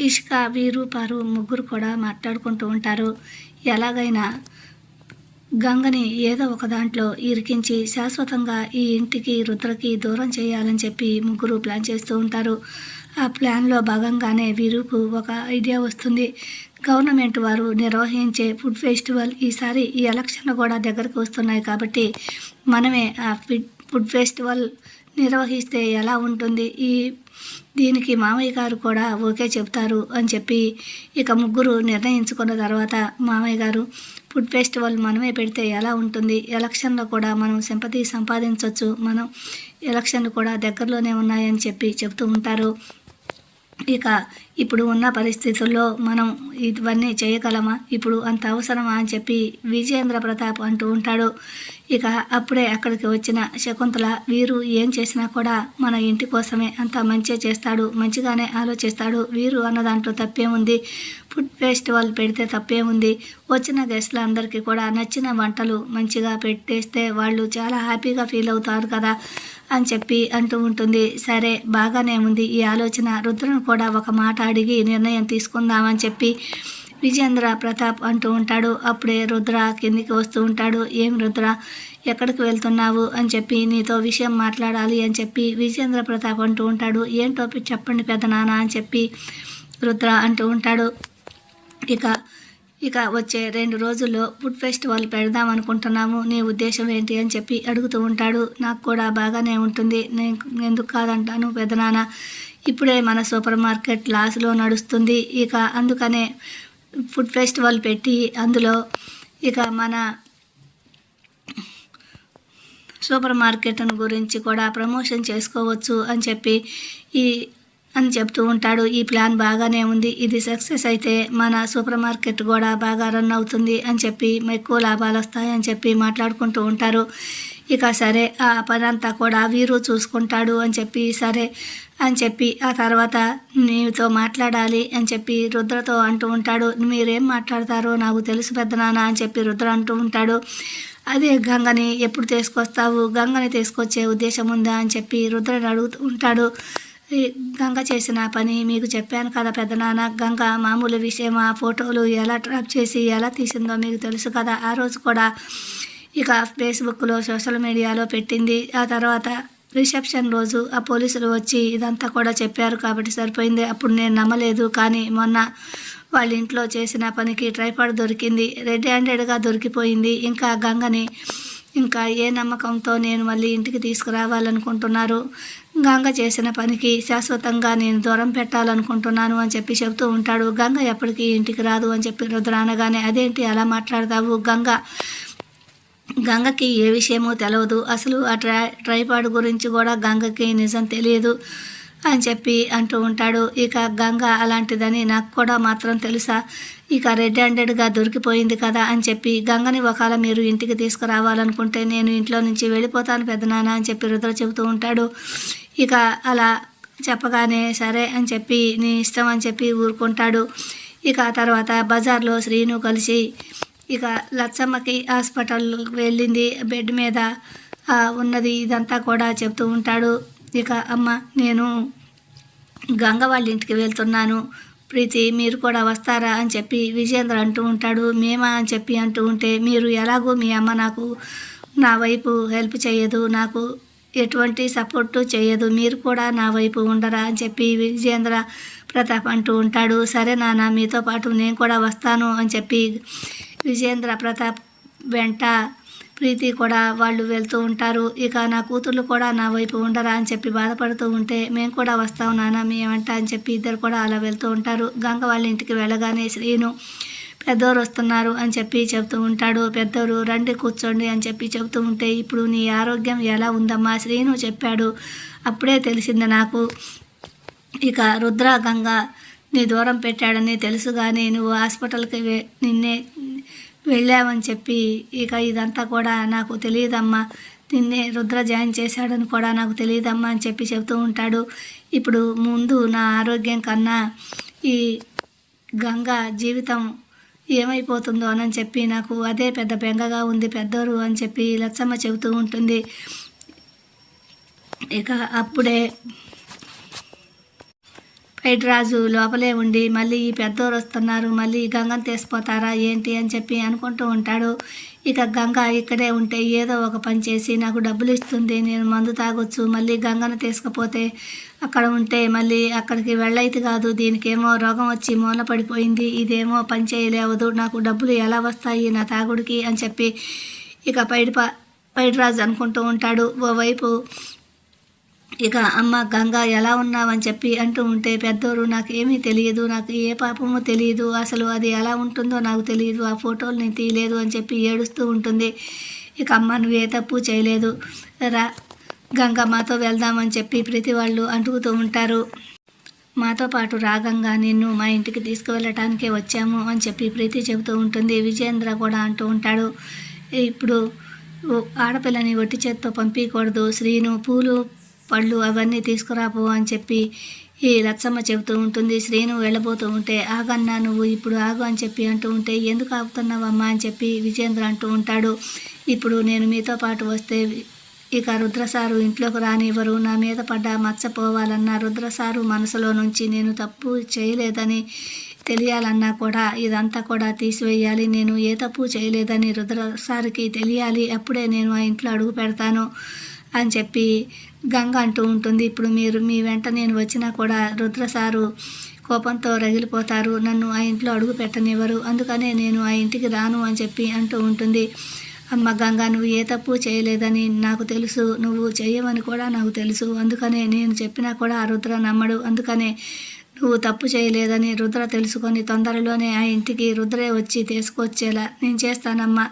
ఇష్క వీరు పారు ముగ్గురు కూడా మాట్లాడుకుంటూ ఉంటారు. ఎలాగైనా గంగని ఏదో ఒక దాంట్లో ఇరికించి శాశ్వతంగా ఈ ఇంటికి రుద్రకి దూరం చేయాలని చెప్పి ముగ్గురు ప్లాన్ చేస్తూ ఉంటారు. ఆ ప్లాన్లో భాగంగానే వీరుకు ఒక ఐడియా వస్తుంది. గవర్నమెంట్ వారు నిర్వహించే ఫుడ్ ఫెస్టివల్ ఈసారి ఈ ఎలక్షన్లు కూడా దగ్గరకు వస్తున్నాయి కాబట్టి మనమే ఆ ఫిడ్ ఫుడ్ ఫెస్టివల్ నిర్వహిస్తే ఎలా ఉంటుంది? ఈ దీనికి మామయ్య గారు కూడా ఓకే చెప్తారు అని చెప్పి ఇక ముగ్గురు నిర్ణయించుకున్న తర్వాత మామయ్య గారు ఫుడ్ ఫెస్టివల్ మనమే పెడితే ఎలా ఉంటుంది? ఎలక్షన్లో కూడా మనం సింపతి సంపాదించవచ్చు మనం ఎలక్షన్లు కూడా దగ్గరలోనే ఉన్నాయని చెప్పి చెప్తూ ఉంటారు. ఇక ఇప్పుడు ఉన్న పరిస్థితుల్లో మనం ఇవన్నీ చేయగలమా? ఇప్పుడు అంత అవసరమా అని చెప్పి విజయేంద్ర ప్రతాప్ అంటూ ఉంటాడు. ఇక అప్పుడే అక్కడికి వచ్చిన శకుంతల వీరు ఏం చేసినా కూడా మన ఇంటి కోసమే అంత మంచి చేస్తాడు మంచిగానే ఆలోచిస్తాడు. వీరు అన్న దాంట్లో తప్పేముంది? ఫుడ్ ఫెస్టివల్ పెడితే తప్పేముంది? వచ్చిన గెస్ట్లందరికీ కూడా నచ్చిన వంటలు మంచిగా పెట్టేస్తే వాళ్ళు చాలా హ్యాపీగా ఫీల్ అవుతారు కదా. అని చెప్పి అంటూ ఉంటుంది. సరే బాగానే ఉంది. ఈ ఆలోచన. రుద్రను కూడా ఒక మాట అడిగి నిర్ణయం తీసుకుందామని చెప్పి విజేంద్ర ప్రతాప్ అంటూ ఉంటాడు. అప్పుడే రుద్ర కిందికి వస్తూ ఉంటాడు. ఏం రుద్ర? ఎక్కడికి వెళ్తున్నావు? అని చెప్పి నీతో విషయం మాట్లాడాలి అని చెప్పి విజేంద్ర ప్రతాప్ అంటూ ఉంటాడు. ఏం టాపిక్ చెప్పండి పెద్ద నాన్న అని చెప్పి రుద్ర అంటూ ఉంటాడు. ఇక ఇక వచ్చే రెండు రోజుల్లో ఫుడ్ ఫెస్టివల్ పెడదాం అనుకుంటున్నాము. నీ ఉద్దేశం ఏంటి అని చెప్పి అడుగుతూ ఉంటాడు. నాకు కూడా బాగానే ఉంటుంది. నేను ఎందుకు కాదంటాను పెదనాన్న ఇప్పుడే మన సూపర్ మార్కెట్ లాస్లో నడుస్తుంది. ఇక అందుకనే ఫుడ్ ఫెస్టివల్ పెట్టి అందులో ఇక మన సూపర్ మార్కెట్ను గురించి కూడా ప్రమోషన్ చేసుకోవచ్చు అని చెప్పి ఈ అని చెప్తూ ఉంటాడు. ఈ ప్లాన్ బాగానే ఉంది. ఇది సక్సెస్ అయితే మన సూపర్ మార్కెట్ కూడా బాగా రన్ అవుతుంది అని చెప్పి ఎక్కువ లాభాలు వస్తాయని చెప్పి మాట్లాడుకుంటూ ఉంటారు. ఇక సరే ఆ పని అంతా కూడా వీరు చూసుకుంటాడు అని చెప్పి సరే అని చెప్పి ఆ తర్వాత నీతో మాట్లాడాలి అని చెప్పి రుద్రతో అంటూ ఉంటాడు. మీరేం మాట్లాడతారో నాకు తెలుసు పెద్దనాన్న అని చెప్పి రుద్ర అంటూ ఉంటాడు. అదే గంగని ఎప్పుడు తీసుకొస్తావు? గంగని తీసుకొచ్చే ఉద్దేశం ఉందా? అని చెప్పి రుద్రని అడుగుతూ ఉంటాడు. గంగ చేసిన పని మీకు చెప్పాను కదా పెద్దనాన్న. గంగ మామూలు విషయం ఆ ఫోటోలు ఎలా ట్రాప్ చేసి ఎలా తీసిందో మీకు తెలుసు కదా. ఆ రోజు కూడా ఇక ఫేస్బుక్లో సోషల్ మీడియాలో పెట్టింది. ఆ తర్వాత రిసెప్షన్ రోజు ఆ పోలీసులు వచ్చి ఇదంతా కూడా చెప్పారు కాబట్టి సరిపోయింది. అప్పుడు నేను నమ్మలేదు కానీ మొన్న వాళ్ళ ఇంట్లో చేసిన పనికి ట్రైపాడ్ దొరికింది. రెడ్ హ్యాండెడ్గా దొరికిపోయింది. ఇంకా గంగని ఇంకా ఏ నమ్మకంతో నేను మళ్ళీ ఇంటికి తీసుకురావాలనుకుంటున్నారు? గంగ చేసిన పనికి శాశ్వతంగా నేను దూరం పెట్టాలనుకుంటున్నాను అని చెప్పి చెబుతూ ఉంటాడు. గంగ ఎప్పటికీ ఇంటికి రాదు అని చెప్పి రుద్ర అనగానే అదేంటి అలా మాట్లాడతావు గంగ? గంగకి ఏ విషయమో తెలియదు అసలు ఆ ట్రై ట్రైపాడ్ గురించి కూడా గంగకి నిజం తెలియదు. అని చెప్పి అంటూ ఉంటాడు. ఇక గంగ అలాంటిదని నాకు కూడా మాత్రం తెలుసా. ఇక రెడ్ హ్యాండెడ్గా దొరికిపోయింది కదా అని చెప్పి గంగని ఒకవేళ మీరు ఇంటికి తీసుకురావాలనుకుంటే నేను ఇంట్లో నుంచి వెళ్ళిపోతాను పెద్దనాన్న అని చెప్పి రుద్ర చెబుతూ ఉంటాడు. ఇక అలా చెప్పగానే సరే అని చెప్పి నీ ఇష్టం అని చెప్పి ఊరుకుంటాడు. ఇక ఆ తర్వాత బజార్లో శ్రీను కలిసి ఇక లచ్చమ్మకి హాస్పిటల్ వెళ్ళింది బెడ్ మీద. ఉన్నది ఇదంతా కూడా చెప్తూ ఉంటాడు. ఇక అమ్మ నేను గంగ వాళ్ళ ఇంటికి వెళ్తున్నాను. ప్రీతి మీరు కూడా వస్తారా అని చెప్పి విజేంద్ర అంటూ ఉంటాడు. మేమా అని చెప్పి అంటూ ఉంటే మీరు ఎలాగో మీ అమ్మ నాకు నా వైపు హెల్ప్ చేయదు. నాకు ఎటువంటి సపోర్టు చేయదు. మీరు కూడా నా వైపు ఉండరా అని చెప్పి విజేంద్ర ప్రతాప్ అంటూ ఉంటాడు. సరే నాన్న మీతో పాటు నేను కూడా వస్తాను అని చెప్పి విజేంద్ర ప్రతాప్ వెంట ప్రీతి కూడా వాళ్ళు వెళ్తూ ఉంటారు. ఇక నా కూతుర్లు కూడా నా వైపు ఉండరా అని చెప్పి బాధపడుతూ ఉంటే మేము కూడా వస్తాం నాన్న మేమంట అని చెప్పి ఇద్దరు కూడా అలా వెళ్తూ ఉంటారు. గంగ వాళ్ళ ఇంటికి వెళ్ళగానే శ్రీను పెద్దోరు వస్తున్నారు అని చెప్పి చెబుతూ ఉంటాడు. పెద్దోరు రండి కూర్చోండి అని చెప్పి చెబుతూ ఉంటే ఇప్పుడు నీ ఆరోగ్యం ఎలా ఉందమ్మా? శ్రీను చెప్పాడు. అప్పుడే తెలిసింది నాకు. ఇక రుద్ర గంగ నీ దూరం పెట్టాడని తెలుసు కానీ నువ్వు హాస్పిటల్కి నిన్నే వెళ్ళామని చెప్పి ఇక ఇదంతా కూడా నాకు తెలియదమ్మా. నిన్నే రుద్ర జాయిన్ చేశాడని కూడా నాకు తెలియదమ్మా అని చెప్పి చెబుతూ ఉంటాడు. ఇప్పుడు ముందు నా ఆరోగ్యం కన్నా ఈ గంగ జీవితం ఏమైపోతుందో అని చెప్పి నాకు అదే పెద్ద బెంగగా ఉంది పెద్దోరు అని చెప్పి లచ్చమ్మ చెబుతూ ఉంటుంది. ఇక అప్పుడే రాజు లోపలే ఉండి మళ్ళీ ఈ పెద్దోరు వస్తున్నారు మళ్ళీ ఈ గంగను తీసిపోతారా ఏంటి అని చెప్పి అనుకుంటూ ఉంటాడు. ఇక గంగ ఇక్కడే ఉంటే ఏదో ఒక పని చేసి నాకు డబ్బులు ఇస్తుంది నేను మందు తాగొచ్చు మళ్ళీ గంగను తీసుకపోతే అక్కడ ఉంటే మళ్ళీ అక్కడికి వెళ్ళైతే కాదు దీనికేమో రోగం వచ్చి మూల పడిపోయింది ఇదేమో పని చేయలేవదు నాకు డబ్బులు ఎలా వస్తాయి నా తాగుడికి అని చెప్పి ఇక పైడి పైడిరాజు అనుకుంటూ ఉంటాడు. ఓవైపు ఇక అమ్మ గంగ ఎలా ఉన్నావని చెప్పి అంటూ ఉంటే పెద్దోరు నాకు ఏమీ తెలియదు నాకు ఏ పాపమో తెలియదు అసలు అది ఎలా ఉంటుందో నాకు తెలియదు ఆ ఫోటోలు నేను తీయలేదు అని చెప్పి ఏడుస్తూ ఉంటుంది. ఇక అమ్మ నువ్వు ఏ తప్పు చేయలేదు రా గంగ మాతో వెళ్దామని చెప్పి ప్రతి వాళ్ళు అంటుకుతూ ఉంటారు. మాతో పాటు రాగంగా నిన్ను మా ఇంటికి తీసుకువెళ్ళటానికే వచ్చాము అని చెప్పి ప్రీతి చెబుతూ ఉంటుంది. విజేంద్ర కూడా అంటూ ఉంటాడు. ఇప్పుడు ఆడపిల్లని ఒట్టి చేత్తో పంపించకూడదు శ్రీను పూలు పళ్ళు అవన్నీ తీసుకురాపో అని చెప్పి ఈ లచ్చమ్మ చెబుతూ ఉంటుంది. శ్రీను వెళ్ళబోతూ ఉంటే ఆగన్నా నువ్వు ఇప్పుడు ఆగు అని చెప్పి అంటూ ఉంటే ఎందుకు ఆగుతున్నావమ్మా అని చెప్పి విజేంద్ర అంటూ ఉంటాడు. ఇప్పుడు నేను మీతో పాటు వస్తే ఇక రుద్రసారు ఇంట్లోకి రానివ్వరు. నా మీద పడ్డ మచ్చపోవాలన్న రుద్రసారు మనసులో నుంచి నేను తప్పు చేయలేదని తెలియాలన్నా కూడా ఇదంతా కూడా తీసివేయాలి. నేను ఏ తప్పు చేయలేదని రుద్రసారికి తెలియాలి. అప్పుడే నేను ఆ ఇంట్లో అడుగు పెడతాను. అని చెప్పి గంగ అంటూ ఉంటుంది. ఇప్పుడు మీరు మీ వెంట నేను వచ్చినా కూడా రుద్ర సారు కోపంతో రగిలిపోతారు. నన్ను ఆ ఇంట్లో అడుగు పెట్టనివ్వరు. అందుకనే నేను ఆ ఇంటికి రాను అని చెప్పి అంటూ ఉంటుంది. అమ్మ గంగా నువ్వు ఏ తప్పు చేయలేదని నాకు తెలుసు. నువ్వు చేయవని కూడా నాకు తెలుసు. అందుకనే నేను చెప్పినా కూడా ఆ రుద్ర నమ్మడు. అందుకనే నువ్వు తప్పు చేయలేదని రుద్ర తెలుసుకొని తొందరలోనే ఆ ఇంటికి రుద్రే వచ్చి తీసుకొచ్చేలా నేను చేస్తానమ్మా.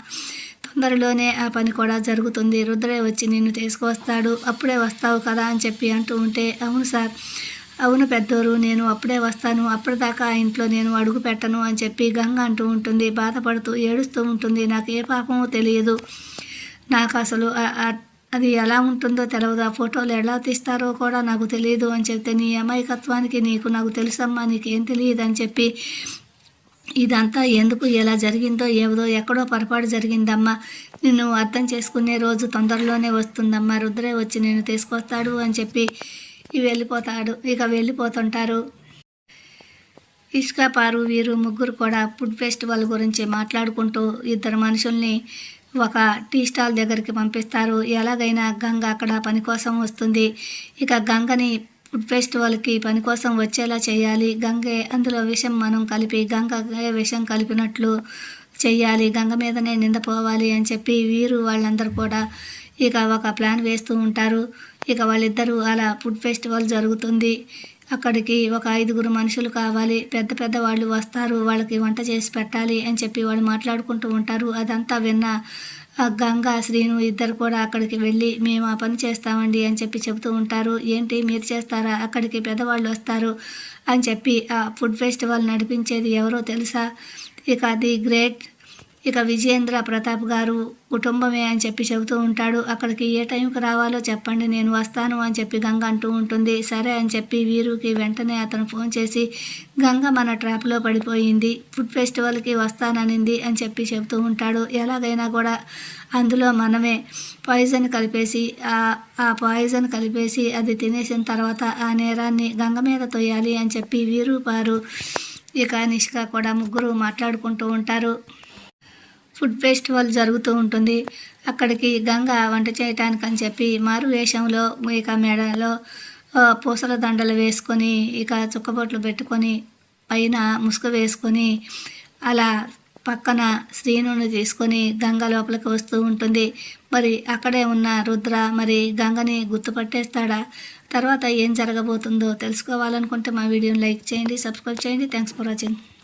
తొందరలోనే ఆ పని కూడా జరుగుతుంది. రుద్రే వచ్చి నిన్ను తీసుకువస్తాడు. అప్పుడే వస్తావు కదా అని చెప్పి అంటూ ఉంటే అవును సార్. అవును పెద్దోరు నేను అప్పుడే వస్తాను. అప్పటిదాకా ఆ ఇంట్లో నేను అడుగు పెట్టను అని చెప్పి గంగ అంటూ ఉంటుంది. బాధపడుతూ ఏడుస్తూ ఉంటుంది. నాకు ఏ పాపమో తెలియదు. నాకు అసలు అది ఎలా ఉంటుందో తెలియదు ఆ ఫోటోలు ఎలా తీస్తారో కూడా నాకు తెలియదు అని చెప్తే నీ అమాయకత్వానికి నీకు నాకు తెలుసమ్మా నీకేం తెలియదు అని చెప్పి ఇదంతా ఎందుకు ఎలా జరిగిందో ఏదో ఎక్కడో పొరపాటు జరిగిందమ్మా. నిన్ను అర్థం చేసుకునే రోజు తొందరలోనే వస్తుందమ్మా. రుద్రే వచ్చి నేను తీసుకొస్తాడు అని చెప్పి వెళ్ళిపోతాడు. ఇక వెళ్ళిపోతుంటారు. ఇష్కా పారు వీరు ముగ్గురు కూడా ఫుడ్ ఫెస్టివల్ గురించి మాట్లాడుకుంటూ ఇద్దరు మనుషుల్ని ఒక టీ స్టాల్ దగ్గరికి పంపిస్తారు. ఎలాగైనా గంగ అక్కడ పని కోసం వస్తుంది. ఇక గంగని ఫుడ్ ఫెస్టివల్కి పని కోసం వచ్చేలా చేయాలి. గంగే అందులో విషం మనం కలిపి గంగ విషం కలిపినట్లు చెయ్యాలి. గంగ మీదనే నిందపోవాలి అని చెప్పి వీరు వాళ్ళందరూ కూడా ఇక ఒక ప్లాన్ వేస్తూ ఉంటారు. ఇక వాళ్ళిద్దరూ అలా ఫుడ్ ఫెస్టివల్ జరుగుతుంది. అక్కడికి ఒక ఐదుగురు మనుషులు కావాలి. పెద్ద పెద్ద వాళ్ళు వస్తారు. వాళ్ళకి వంట చేసి పెట్టాలి అని చెప్పి వాళ్ళు మాట్లాడుకుంటూ ఉంటారు. అదంతా విన్న గంగా శ్రీను ఇద్దరు కూడా అక్కడికి వెళ్ళి మేము ఆ పని చేస్తామండి అని చెప్పి చెబుతూ ఉంటారు. ఏంటి? మీరు చేస్తారా? అక్కడికి పెద్దవాళ్ళు వస్తారు అని చెప్పి ఆ ఫుడ్ ఫెస్టివల్ నడిపించేది ఎవరో తెలుసా? ఇక ది గ్రేట్ ఇక విజయేంద్ర ప్రతాప్ గారు కుటుంబమే అని చెప్పి చెబుతూ ఉంటాడు. అక్కడికి ఏ టైంకి రావాలో చెప్పండి నేను వస్తాను అని చెప్పి గంగ అంటూ ఉంటుంది. సరే అని చెప్పి వీరుకి వెంటనే అతను ఫోన్ చేసి గంగ మన ట్రాప్లో పడిపోయింది ఫుడ్ ఫెస్టివల్కి వస్తాననింది అని చెప్పి చెబుతూ ఉంటాడు. ఎలాగైనా కూడా అందులో మనమే పాయిజన్ కలిపేసి ఆ పాయిజన్ కలిపేసి అది తినేసిన తర్వాత ఆ నేరాన్ని గంగ మీద తొయ్యాలి అని చెప్పి వీరు పారు ఇక నిష్క కూడా ముగ్గురు మాట్లాడుకుంటూ ఉంటారు. ఫుడ్ ఫెస్టివల్ జరుగుతూ ఉంటుంది. అక్కడికి గంగ వంట చేయటానికి అని చెప్పి మారు వేషంలో ఇక మెడలో పూసల దండలు వేసుకొని ఇక చుక్కబొట్లు పెట్టుకొని పైన ముసుగు వేసుకొని అలా పక్కన శ్రీనుని తీసుకొని గంగ లోపలికి వస్తూ ఉంటుంది. మరి అక్కడే ఉన్న రుద్ర మరి గంగని గుర్తుపట్టేస్తాడా? తర్వాత ఏం జరగబోతుందో తెలుసుకోవాలనుకుంటే మా వీడియోని లైక్ చేయండి సబ్స్క్రైబ్ చేయండి. Thanks for watching